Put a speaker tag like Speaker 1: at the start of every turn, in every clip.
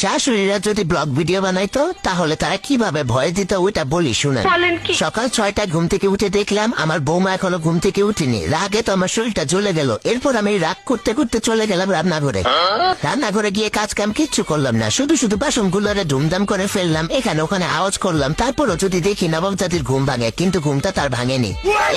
Speaker 1: শাশুড়িরা যদি blog video বানাইতো তাহলে তারা কীভাবে ভয় দিত ওইটা বলি শুনে সকাল ছয়টায় ঘুম থেকে উঠে দেখলাম আমার বৌমা এখনও ঘুম থেকে উঠেনি। রাগে তো আমার শরীরটা জ্বলে গেল। এরপর আমি রাগ করতে করতে চলে গেলাম রান্নাঘরে। রান্নাঘরে গিয়ে কাজ কাম কিচ্ছু করলাম না। শুধু শুধু বাসন গুলোরে ধুমধাম করে ফেললাম। এখানে ওখানে আওয়াজ করলাম। তারপরও যদি দেখি নবাব জাতির ঘুম ভাঙে কিন্তু ঘুমটা তার ভাঙেনি।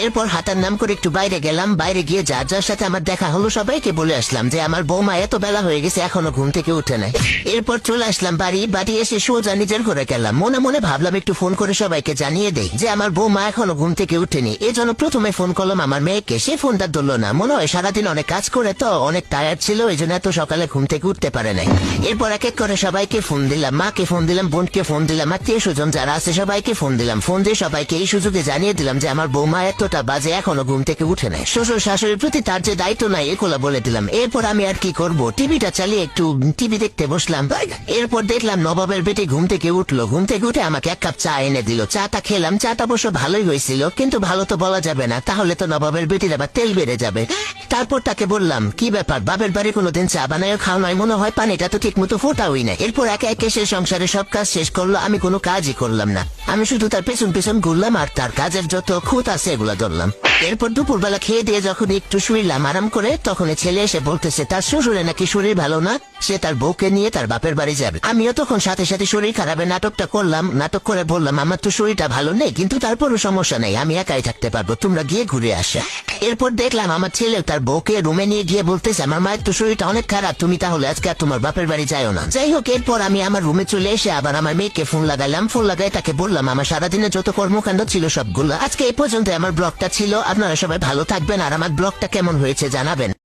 Speaker 1: এরপর হাতার নাম করে একটু বাইরে গেলাম। বাইরে গিয়ে যার যার সাথে আমার দেখা হলো সবাইকে বলে আসলাম যে আমার বৌমা এত বেলা হয়ে গেছে এখনও ঘুম থেকে উঠে নাই। এরপর চলে আসলাম, বাড়ি। বাড়ি এসে সোজা নিজের ঘরে গেলাম। মনে মনে ভাবলাম, একটু ফোন করে সবাইকে জানিয়ে দেই যে আমার বৌমা এখনও ঘুম থেকে উঠেনি। এই জন্য প্রথমে ফোন করলাম আমার মেয়েকে। সে ফোনটা ধরলো না। মনে হয় সারাদিন অনেক কাজ করে তো অনেক টায়ার্ড ছিল এই জন্য এত সকালে ঘুম থেকে উঠতে পারে নাই। এরপর এক এক করে সবাইকে ফোন দিলাম, মাকে ফোন দিলাম, বোনকে ফোন দিলাম, আত্মীয় স্বজন যারা আছে সবাইকে ফোন দিলাম। ফোন দিয়ে সবাইকে এই সুযোগে জানিয়ে দিলাম যে আমার বৌমা এতটা বাজে এখনও ঘুম থেকে উঠে নাই। শ্বশুর শাশুড়ির প্রতি তার যে দায়িত্ব নাই, এগুলো বলে দিলাম। এরপর আমি আর কি করব? টিভিটা চালিয়ে একটু টিভি দেখতে বসলাম। এরপর দেখলাম নবাবের বেটি ঘুম থেকে উঠল। ঘুম থেকে উঠে আমাকে এক কাপ চা এনে দিল। চাটা খেলাম। চাটা অবশ্য ভালোই হয়েছিল, কিন্তু ভালো তো বলা যাবে না। তাহলে তো নবাবের বেটির আবার তেল বেড়ে যাবে। তারপর তাকে বললাম, কি ব্যাপার? বাবের বাড়ি কোনোদিন চা বানায় খাওয়া নয় মনে হয় পানিটা তো ঠিক মতো ফোটাওই না এরপর একে একে সে সংসারে সব কাজ শেষ করল। আমি কোনো কাজই করলাম না। আমি শুধু তার পেছন পেছন ঘুরলাম আর তার কাজের যত খুঁত আছে এগুলো ধরলাম। এরপর দুপুরবেলা খেয়ে দিয়ে যখন একটু শুইলাম আরাম করে, তখন ছেলে এসে বলতেছে, তার শ্বশুরে নাকি শরীর ভালো না? সে তার বউকে নিয়ে তার বাপের বাড়ি যাবে। আমিও তখন সাথে সাথে শরীর খারাপের নাটকটা করলাম, নাটক করে বললাম, আমার তো শরীরটা ভালো নেই, কিন্তু তারপরও সমস্যা নেই, আমি একাই থাকতে পারব, তোমরা গিয়ে ঘুরে আসা। এরপর দেখলাম আমার ছেলে তার বউকে রুমে নিয়ে গিয়ে বলতেছে, আমার মায়ের তো শরীরটা অনেক খারাপ, তুমি তাহলে আজকে আর তোমার বাপের বাড়ি যাও না। যাই হোক, এরপর আমি আমার রুমে চলে এসে আবার আমার মেয়েকে ফোন লাগালাম ফোন লাগাই তাকে বললাম আমার সারাদিনে যত কর্মকাণ্ড ছিল সবগুলো, আজকে এই পর্যন্ত আমার ব্লগটা ছিল, আপনারা সবাই ভালো থাকবেন, আর আমার ব্লগটা কেমন হয়েছে জানাবেন।